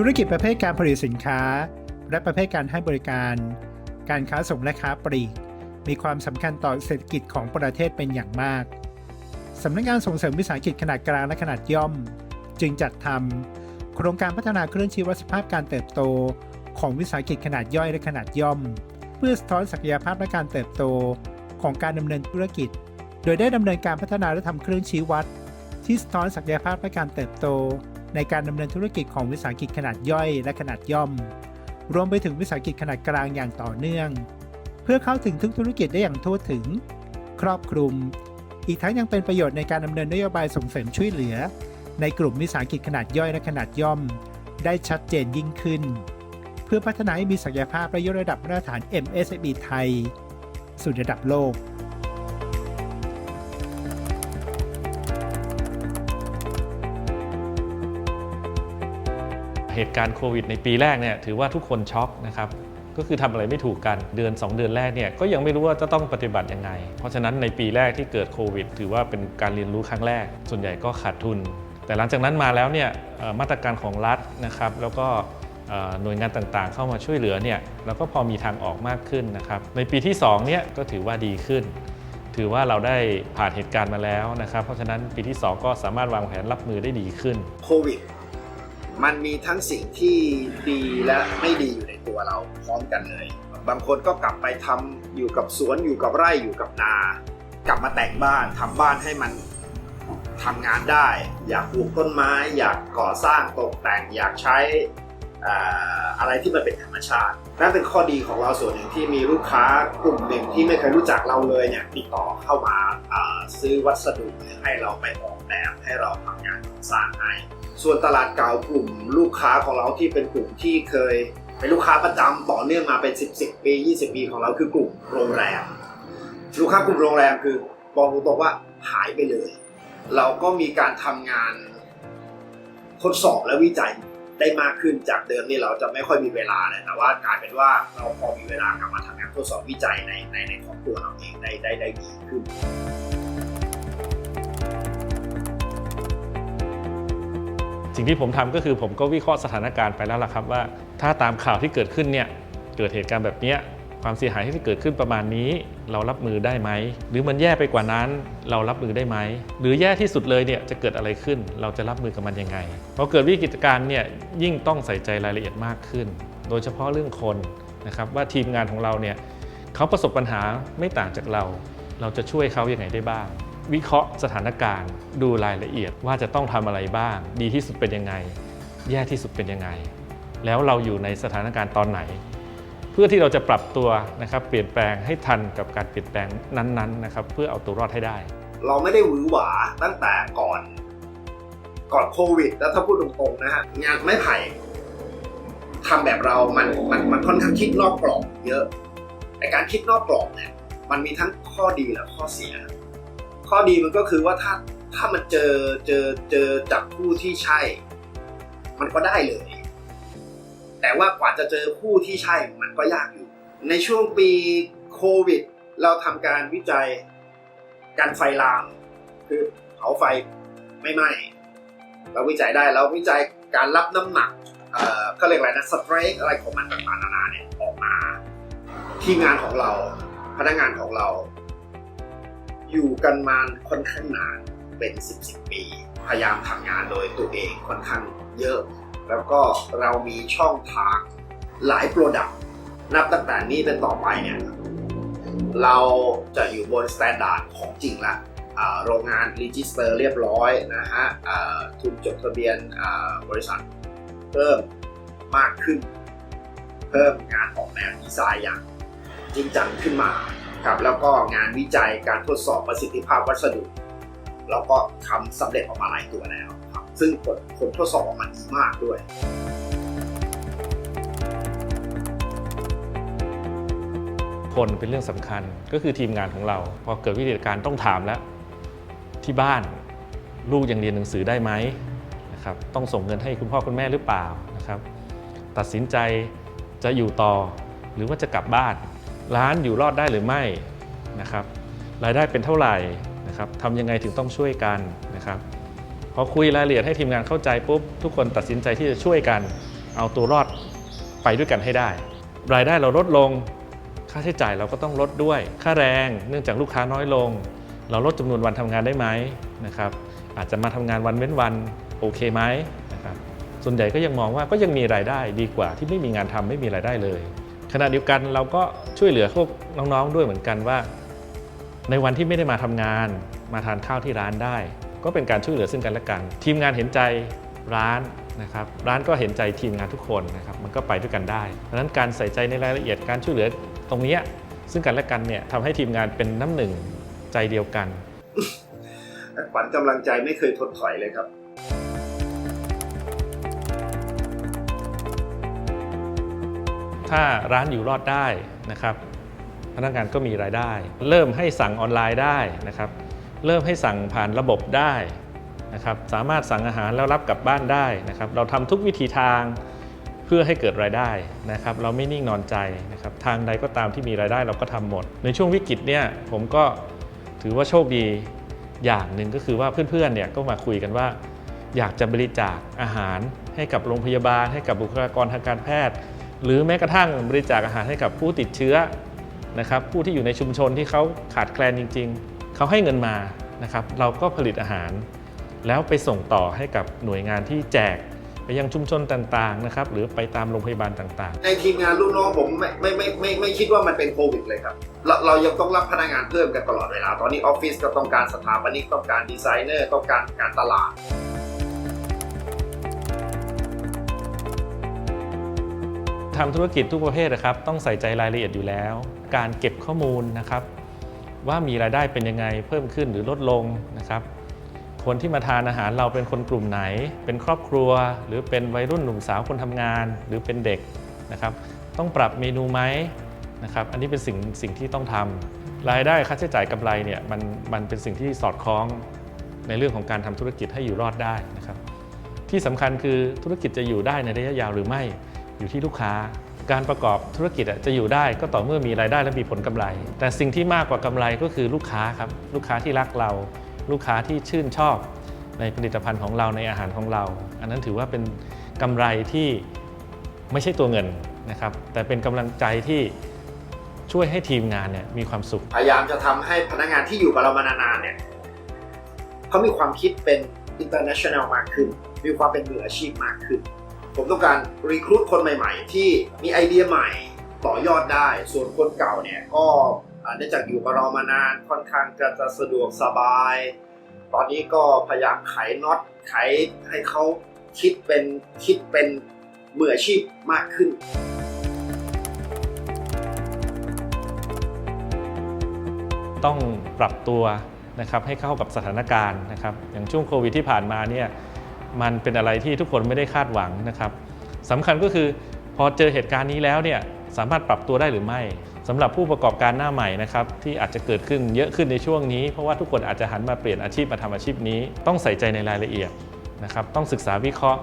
ธุรกิจประเภทการผลิตสินค้า และประเภทการให้บริการ การค้าส่งและค้าปลีก มีความสำคัญต่อเศรษฐกิจของประเทศเป็นอย่างมากสำนักงานส่งเสริมวิสาหกิจขนาดกลางและขนาดย่อม จึงจัดทำโครงการพัฒนาเครื่องชี้วัดสภาพการเติบโต ของวิสาหกิจขนาดย่อยและขนาดย่อม เพื่อสะท้อนศักยภาพและการเติบโตของการดำเนินธุรกิจ โดยได้ดำเนินการพัฒนาและทำเครื่องชี้วัด ที่สะท้อนศักยภาพและการเติบโต ในการดำเนินธุรกิจของวิสาหกิจขนาดย่อยและขนาดย่อม รวมไปถึงวิสาหกิจขนาดกลางอย่างต่อเนื่อง เพื่อเข้าถึงทุกธุรกิจได้อย่างทั่วถึง ครอบคลุม อีกทั้งยังเป็นประโยชน์ในการดำเนินนโยบายส่งเสริมช่วยเหลือ ในกลุ่มวิสาหกิจขนาดย่อยและขนาดย่อม ได้ชัดเจนยิ่งขึ้น เพื่อพัฒนาให้มีศักยภาพและยกระดับมาตรฐาน MSME ไทย สู่ระดับโลก เหตุการณ์โควิดในปีแรกเนี่ยถือว่าทุกคนช็อกนะครับก็คือทำอะไรไม่ถูกกันเดือน 2 เดือนแรกเนี่ยก็ยังไม่รู้ว่าจะต้องปฏิบัติยังไง เพราะฉะนั้นในปีแรกที่เกิดโควิด ถือว่าเป็นการเรียนรู้ครั้งแรก ส่วนใหญ่ก็ขาดทุน แต่หลังจากนั้นมาแล้วเนี่ยมาตรการของรัฐนะครับ แล้วก็หน่วยงานต่างๆ เข้ามาช่วยเหลือเนี่ยเราก็พอมีทางออกมากขึ้นนะครับ ในปีที่2เนี่ยก็ถือว่าดีขึ้น ถือว่าเราได้ผ่านเหตุการณ์มาแล้วนะครับ เพราะฉะนั้นปีที่ 2 ก็สามารถวางแผนรับมือได้ดีขึ้นโควิด มันมีทั้งสิ่งที่ดีและไม่ดีอยู่ในตัวเราพร้อมกันเลย บางคนก็กลับไปทำอยู่กับสวนอยู่กับไร่อยู่กับนา กลับมาแต่งบ้านทำบ้านให้มันทำงานได้ อยากปลูกต้นไม้ อยากก่อสร้างตกแต่งอยากใช้ออะไรที่มันเป็นธรรมชาตินั่นเป็นข้อดีของเราส่วนหนึ่งที่มีลูกค้ากลุ่มหนึ่งที่ไม่เคยรู้จักเราเลยเนี่ยติดต่อเข้ามาซื้อวัสดุให้เราไปออกแบบให้เราทำงานสร้างให้ ส่วนตลาดเก่ากลุ่มลูกค้าของเราที่เป็นกลุ่มที่เคยเป็นลูกค้าประจำต่อเนื่องมาเป็น 10 10 ปี 20 ปีของเราคือกลุ่มโรงแรม ลูกค้ากลุ่มโรงแรมคือบอกตรงๆว่าหายไปเลย เราก็มีการทำงานทดสอบและวิจัยได้มากขึ้นจากเดิมนี่เราจะไม่ค่อยมีเวลาเลยแต่ว่ากลายเป็นว่าเราพอมีเวลากลับมาทำงานทดสอบวิจัยในในในของตัวเราเองได้ได้ได้ดีขึ้น สิ่งที่ผมทำก็คือผมก็วิเคราะห์สถานการณ์ไปแล้วล่ะครับว่า ถ้าตามข่าวที่เกิดขึ้นเนี่ยเกิดเหตุการณ์แบบนี้ความเสียหายที่เกิดขึ้นประมาณนี้ เรารับมือได้ไหม หรือมันแย่ไปกว่านั้นเรารับมือได้ไหม หรือแย่ที่สุดเลยเนี่ยจะเกิดอะไรขึ้น เราจะรับมือกับมันยังไงพอเกิดวิกฤตการณ์เนี่ยยิ่งต้องใส่ใจรายละเอียดมากขึ้น โดยเฉพาะเรื่องคนนะครับว่าทีมงานของเราเนี่ยเขาประสบปัญหาไม่ต่างจากเรา เราจะช่วยเขายังไงได้บ้าง วิเคราะห์สถานการณ์ ดูรายละเอียดว่าจะต้องทำอะไรบ้าง ดีที่สุดเป็นยังไง แย่ที่สุดเป็นยังไง แล้วเราอยู่ในสถานการณ์ตอนไหน เพื่อที่เราจะปรับตัวนะครับเปลี่ยนแปลงให้ทันกับการเปลี่ยนแปลงนั้นๆนะครับเพื่อเอาตัวรอดให้ได้ เราไม่ได้หวือหวาตั้งแต่ก่อน ก่อนโควิด แล้วถ้าพูดตรงๆนะฮะงานไม้ไผ่ทำแบบเรามันมันมันค่อนข้างคิดนอกกรอบเยอะไอการคิดนอกกรอบเนี่ยมันมีทั้งข้อดีและข้อเสีย ข้อดีมันก็คือว่าถ้าถ้ามันเจอเจอเจอจากผู้ที่ใช่ มันก็ได้เลย แต่ว่ากว่าจะเจอผู้ที่ใช่มันก็ยากอยู่ ในช่วงปีโควิด เราทำการวิจัยการไฟลาม คือเผาไฟไม่ไหม้เราวิจัยได้เราวิจัยการรับน้ำหนักเอ่อก็เรียกอะไรนะสเตรกอะไรของมันต่างๆนานาเนี่ยออกมา ทีมงานของเราพนักงานของเรา อยู่กันมาค่อนข้างนานเป็น 10 10 ปี พยายามทำงานโดยตัวเองค่อนข้างเยอะ แล้วก็เรามีช่องทางหลายโปรดักต์นับตั้งแต่นี้เป็นต่อไปเนี่ยเราจะอยู่บนสแตนดาร์ดของจริงละโรงงานรีจิสเตอร์เรียบร้อยนะฮะอ่าทุนจดทะเบียนบริษัท เพิ่มมากขึ้น เพิ่มงานออกแบบดีไซน์อย่างจริงจังขึ้นมา ครับแล้วก็งานวิจัยการทดสอบประสิทธิภาพวัสดุเราก็ทำสำเร็จออกมาหลายตัวแล้วครับซึ่งผลผลทดสอบออกมาดีมากด้วยคนเป็นเรื่องสำคัญก็คือทีมงานของเรา พอเกิดวิกฤตการณ์ต้องถามแล้ว ที่บ้านลูกยังเรียนหนังสือได้ไหมนะครับต้องส่งเงินให้คุณพ่อคุณแม่หรือเปล่านะครับ ตัดสินใจจะอยู่ต่อหรือว่าจะกลับบ้าน ร้านอยู่รอดได้หรือไม่นะครับรายได้เป็นเท่าไหร่นะครับทำยังไงถึงต้องช่วยกันนะครับพอคุยรายละเอียดให้ทีมงานเข้าใจปุ๊บทุกคนตัดสินใจที่จะช่วยกัน เอาตัวรอดไปด้วยกันให้ได้ รายได้เราลดลง ค่าใช้จ่ายเราก็ต้องลดด้วย ค่าแรงเนื่องจากลูกค้าน้อยลง เราลดจำนวนวันทำงานได้ไหมนะครับอาจจะมาทำงานวันเว้นวันโอเคไหมนะครับส่วนใหญ่ก็ยังมองว่าก็ยังมีรายได้ดีกว่าที่ไม่มีงานทำไม่มีรายได้เลย ณะเดียวกันเราก็ช่วยเหลือพวกน้องๆด้วยเหมือนกันว่า ในวันที่ไม่ได้มาทำงาน มาทานข้าวที่ร้านได้ ก็เป็นการช่วยเหลือซึ่งกันและกัน ทีมงานเห็นใจร้านนะครับร้านก็เห็นใจทีมงานทุกคนนะครับมันก็ไปด้วยกันได้ดังนั้นการใส่ใจในรายละเอียดการช่วยเหลือตรงนี้ซึ่งกันและกันเนี่ยทำให้ทีมงานเป็นน้ำหนึ่งใจเดียวกันขวัญกำลังใจไม่เคยทดถอยเลยครับ ถ้าร้านอยู่รอดได้นะครับ พนักงานก็มีรายได้ เริ่มให้สั่งออนไลน์ได้นะครับ เริ่มให้สั่งผ่านระบบได้นะครับสามารถสั่งอาหารแล้วรับกลับบ้านได้นะครับ เราทำทุกวิธีทางเพื่อให้เกิดรายได้นะครับ เราไม่นิ่งนอนใจนะครับ ทางใดก็ตามที่มีรายได้เราก็ทำหมด ในช่วงวิกฤตเนี่ยผมก็ถือว่าโชคดีอย่างหนึ่งก็คือว่าเพื่อนๆเนี่ยก็มาคุยกันว่า อยากจะบริจาคอาหารให้กับโรงพยาบาล ให้กับบุคลากรทางการแพทย์ หรือแม้กระทั่งบริจาคอาหารให้กับผู้ติดเชื้อนะครับผู้ที่อยู่ในชุมชนที่เขาขาดแคลนจริง ๆ เขาให้เงินมานะครับเราก็ผลิตอาหาร แล้วไปส่งต่อให้กับหน่วยงานที่แจกไปยังชุมชนต่างๆนะครับหรือไปตามโรงพยาบาลต่างๆ ในทีมงานลูกน้องผมไม่ไม่ไม่ไม่ไม่คิดว่ามันเป็นโควิดเลยครับเราเรายังต้องรับพนักงานเพิ่มกันตลอดเวลา ตอนนี้ออฟฟิศก็ต้องการสถาปนิกต้องการดีไซเนอร์ต้องการการตลาด ทำธุรกิจทุกประเภทนะครับ ต้องใส่ใจรายละเอียดอยู่แล้ว การเก็บข้อมูลนะครับ ว่ามีรายได้เป็นยังไงเพิ่มขึ้นหรือลดลงนะครับ คนที่มาทานอาหารเราเป็นคนกลุ่มไหน เป็นครอบครัว หรือเป็นวัยรุ่นหนุ่มสาวคนทำงาน หรือเป็นเด็กนะครับ ต้องปรับเมนูไหมนะครับ อันนี้เป็นสิ่งสิ่งที่ต้องทำรายได้ค่าใช้จ่ายกำไรเนี่ยมันมันเป็นสิ่งที่สอดคล้องในเรื่องของการทำธุรกิจให้อยู่รอดได้นะครับ ที่สำคัญคือธุรกิจจะอยู่ได้ในระยะยาวหรือไม่ อยู่ที่ลูกค้า การประกอบธุรกิจจะอยู่ได้ก็ต่อเมื่อมีรายได้และมีผลกำไร แต่สิ่งที่มากกว่ากำไรก็คือลูกค้าครับลูกค้าที่รักเรา ลูกค้าที่ชื่นชอบ ในผลิตภัณฑ์ของเราในอาหารของเรา อันนั้นถือว่าเป็นกำไรที่ไม่ใช่ตัวเงินนะครับแต่เป็นกำลังใจที่ช่วยให้ทีมงานเนี่ยมีความสุข พยายามจะทำให้พนักงานที่อยู่กับเรามานานๆเนี่ยเขามีความคิดเป็น international มากขึ้น มีความเป็นมืออาชีพมากขึ้น ผมต้องการรีครู t คนใหม่ ๆ ที่มีไอเดียใหม่ต่อยอดได้ ส่วนคนเก่าเนี่ยก็เนื่องจากอยู่กับเรามานานค่อนข้างจะจะสะดวกสบาย ตอนนี้ก็พยายามไขน็อตไขให้เขาคิดเป็นคิดเป็นมืออาชีพมากขึ้นต้องปรับตัวนะครับให้เข้ากับสถานการณ์นะครับอย่างช่วงโควิดที่ผ่านมาเนี่ย มันเป็นอะไรที่ทุกคนไม่ได้คาดหวังนะครับสำคัญก็คือพอเจอเหตุการณ์นี้แล้วเนี่ยสามารถปรับตัวได้หรือไม่สำหรับผู้ประกอบการหน้าใหม่นะครับที่อาจจะเกิดขึ้นเยอะขึ้นในช่วงนี้ เพราะว่าทุกคนอาจจะหันมาเปลี่ยนอาชีพมาทำอาชีพนี้ ต้องใส่ใจในรายละเอียดนะครับต้องศึกษาวิเคราะห์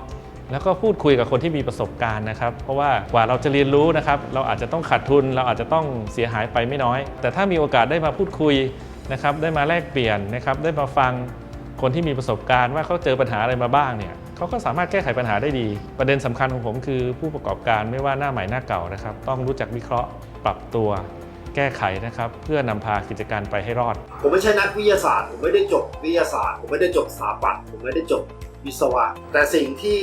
แล้วก็พูดคุยกับคนที่มีประสบการณ์นะครับ เพราะว่ากว่าเราจะเรียนรู้นะครับเราอาจจะต้องขาดทุน เราอาจจะต้องเสียหายไปไม่น้อย แต่ถ้ามีโอกาสได้มาพูดคุยนะครับได้มาแลกเปลี่ยนนะครับได้มาฟัง คนที่มีประสบการณ์ว่าเขาเจอปัญหาอะไรมาบ้างเนี่ยเขาก็สามารถแก้ไขปัญหาได้ดี ประเด็นสำคัญของผมคือผู้ประกอบการไม่ว่าหน้าใหม่หน้าเก่านะครับ ต้องรู้จักวิเคราะห์ปรับตัว แก้ไขนะครับ เพื่อนำพากิจการไปให้รอด ผมไม่ใช่นักวิทยาศาสตร์ ผมไม่ได้จบวิทยาศาสตร์ ผมไม่ได้จบสถาปัตย์ผมไม่ได้จบวิศวะ แต่สิ่งที่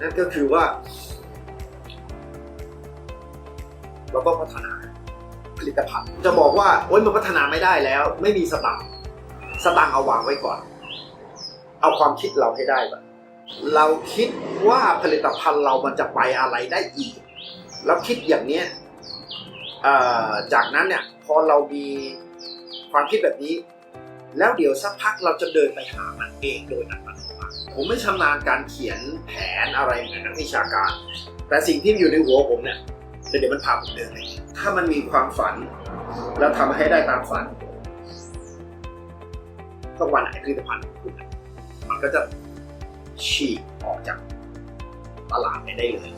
นั่นก็คือว่าเราต้องพัฒนาผลิตภัณฑ์ จะบอกว่าโอ๊ยมันพัฒนาไม่ได้แล้ว ไม่มีสตังค์สตังค์เอาวางไว้ก่อน เอาความคิดเราให้ได้ก่อนเราคิดว่าผลิตภัณฑ์เรามันจะไปอะไรได้อีก แล้วคิดอย่างเนี้ยจากนั้นเนี่ยพอเรามีความคิดแบบนี้ แล้วเดี๋ยวสักพักเราจะเดินไปหามันเองโดยอัตโนมัติผมไม่ชำนาญการเขียนแผนอะไรเหมือนนักวิชาการ แต่สิ่งที่อยู่ในหัวผมเนี่ยเดี๋ยวมันพาผมเดินไปถ้ามันมีความฝัน แล้วทำให้ได้ตามฝันสักวันไหนผลิตภัณฑ์ของคุณ ก็จะฉีกออกจากตลาดไปได้เลย